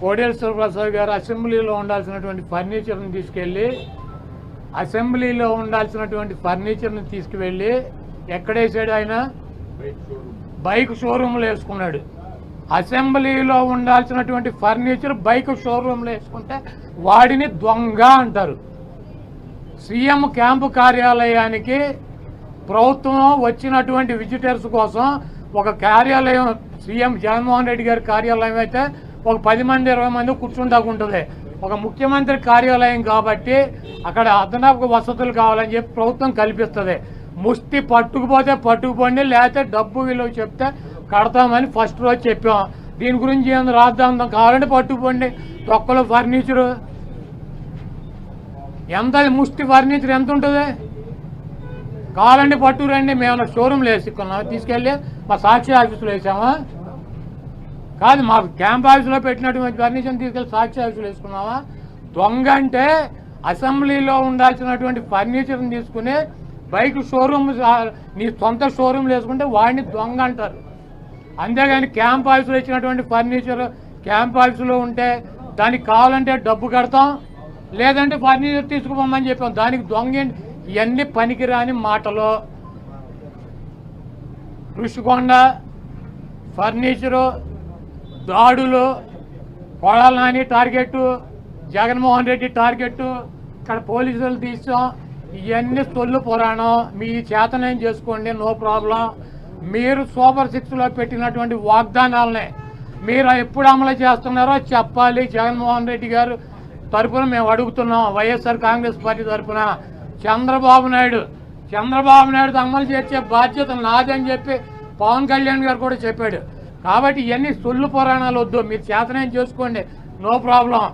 కోడేశ్వర ప్రసాద్ గారు అసెంబ్లీలో ఉండాల్సినటువంటి ఫర్నిచర్ని తీసుకెళ్ళి అసెంబ్లీలో ఉండాల్సినటువంటి ఫర్నిచర్ని తీసుకువెళ్ళి ఎక్కడేసాడు ఆయన? బైక్ షోరూమ్లో వేసుకున్నాడు. అసెంబ్లీలో ఉండాల్సినటువంటి ఫర్నిచర్ బైక్ షోరూమ్లో వేసుకుంటే వాడిని దొంగ అంటారు. సీఎం క్యాంపు కార్యాలయానికి ప్రభుత్వం వచ్చినటువంటి విజిటర్స్ కోసం ఒక కార్యాలయం సీఎం జగన్మోహన్ రెడ్డి గారి కార్యాలయం అయితే ఒక పది మంది ఇరవై మంది ఉంటుంది. ఒక ముఖ్యమంత్రి కార్యాలయం కాబట్టి అక్కడ అదనపు వసతులు కావాలని చెప్పి ప్రభుత్వం కల్పిస్తుంది. ముష్టి పట్టుకుపోతే పట్టుకుపోండి లేకపోతే డబ్బు విలువ చెప్తే కడతామని ఫస్ట్ రోజు చెప్పాం. దీని గురించి ఏమైనా రాద్దాం కావాలంటే పట్టుకుపోండి. తొక్కలో ఫర్నిచరు. ఎంత ముష్టి ఫర్నిచర్ ఎంత ఉంటుంది? కావాలండి పట్టు రండి మేము షోరూమ్లో వేసుకున్నాం తీసుకెళ్ళి మా సాక్షి ఆఫీసులో వేసామా? కాదు మా క్యాంప్ ఆఫీస్లో పెట్టినటువంటి ఫర్నిచర్ తీసుకెళ్ళి సాక్షి ఆఫీసులు వేసుకున్నామా దొంగ అంటే అసెంబ్లీలో ఉండాల్సినటువంటి ఫర్నిచర్ని తీసుకుని బైక్ షోరూమ్ నీ సొంత షోరూమ్లో వేసుకుంటే వాడిని దొంగ అంటారు. అంతేగాని క్యాంప్ ఆఫీసులో ఇచ్చినటువంటి ఫర్నిచర్ క్యాంప్ ఆఫీసులో ఉంటే దానికి కావాలంటే డబ్బు కడతాం లేదంటే ఫర్నిచర్ తీసుకుపోమని చెప్పాం. దానికి దొంగ ఇవన్నీ పనికిరాని మాటలు. ఋషికొండ ఫర్నిచరు దాడులు కొడాల నాని టార్గెట్ జగన్మోహన్ రెడ్డి టార్గెట్ ఇక్కడ పోలీసులు తీసాం. ఇవన్నీ తొల్లు పురాణం. మీ చేతనేం చేసుకోండి నో ప్రాబ్లం. మీరు సూపర్ సిక్స్లో పెట్టినటువంటి వాగ్దానాలనే మీరు ఎప్పుడు అమలు చేస్తున్నారో చెప్పాలి. జగన్మోహన్ రెడ్డి గారు తరపున మేము అడుగుతున్నాం వైఎస్ఆర్ కాంగ్రెస్ పార్టీ తరఫున చంద్రబాబు నాయుడు చంద్రబాబు నాయుడు అమలు చేసే బాధ్యత నాదని చెప్పి పవన్ కళ్యాణ్ గారు కూడా చెప్పాడు. కాబట్టి ఇవన్నీ సొల్లు పురాణాలు వద్దు. మీరు చేతనేం చేసుకోండి. No problem.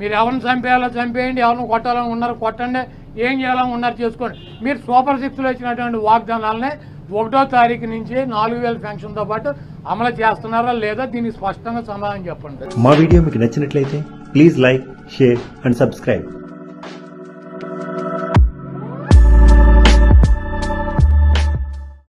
మీరు ఎవరిని చంపేయాలో చంపేయండి. ఎవరిని కొట్టాలని ఉన్నారు కొట్టండి. ఏం చేయాలని ఉన్నారు చేసుకోండి. మీరు సూపర్ సిక్స్లో ఇచ్చినటువంటి వాగ్దానాలనే ఒకటో తారీఖు నుంచి నాలుగు వేల పెన్షన్తో పాటు అమలు చేస్తున్నారా లేదా దీనికి స్పష్టంగా సమాధానం చెప్పండి. మా వీడియో మీకు నచ్చినట్లయితే please like share and subscribe.